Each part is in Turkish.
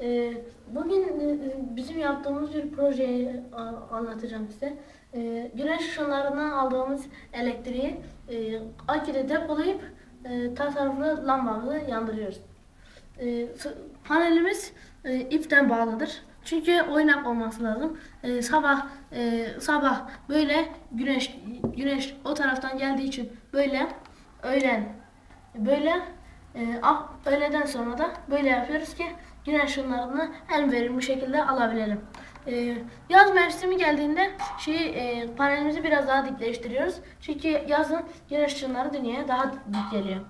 Ee, bugün e, bizim yaptığımız bir projeyi anlatacağım size. Ee, güneş ışınlarından aldığımız elektriği e, aküde depolayıp e, tasarruflu lambamızı yandırıyoruz. E, s- panelimiz e, ipten bağlıdır. Çünkü oynak olması lazım. E, sabah e, sabah böyle güneş güneş o taraftan geldiği için böyle öğlen böyle e, öğleden sonra da böyle yapıyoruz ki güneş ışınlarını en verimli şekilde alabilelim. E, yaz mevsimi geldiğinde şeyi e, panelimizi biraz daha dikleştiriyoruz. Çünkü yazın güneş ışınları dünyaya daha dik geliyor.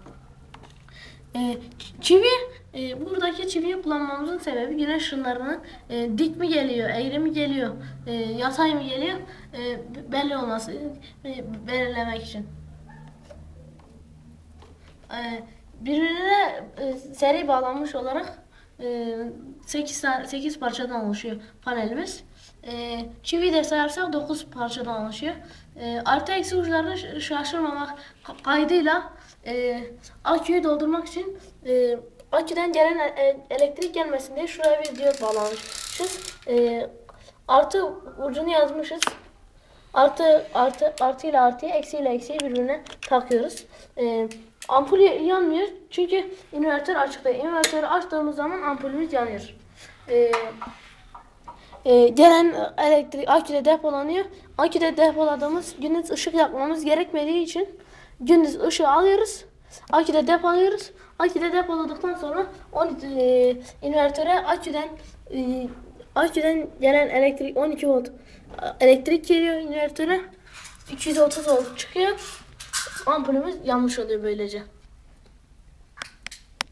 E, çivi, e, buradaki çiviyi kullanmamızın sebebi güneş ışınlarının e, dik mi geliyor, eğri mi geliyor, e, yatay mı geliyor e, belli olması, e, belirlemek için. E, birbirine e, seri bağlanmış olarak 8, tane, 8 parçadan oluşuyor panelimiz. E, çivi de sayarsak 9 parçadan oluşuyor. E, artı eksi uçlarını şaşırmamak ka- kaydıyla e, aküyü doldurmak için e, aküden gelen e- elektrik gelmesin diye şuraya bir diyot bağlamışız. Artı ucunu yazmışız. Artı artı artı ile artıyı eksi ile eksiyi birbirine takıyoruz. Ee, ampul yanmıyor çünkü invertör açıkta. İnvertörü açtığımız zaman ampulümüz yanıyor. Ee, e, gelen elektrik aküde depolanıyor. Aküde depoladığımız gündüz ışık yakmamız gerekmediği için gündüz ışığı alıyoruz. Aküde depoluyoruz. Aküde depoladıktan sonra on, e, invertöre aküden e, aküden gelen elektrik 12 volt elektrik geliyor invertöre. 230 volt çıkıyor. Ampulümüz yanmış oluyor böylece.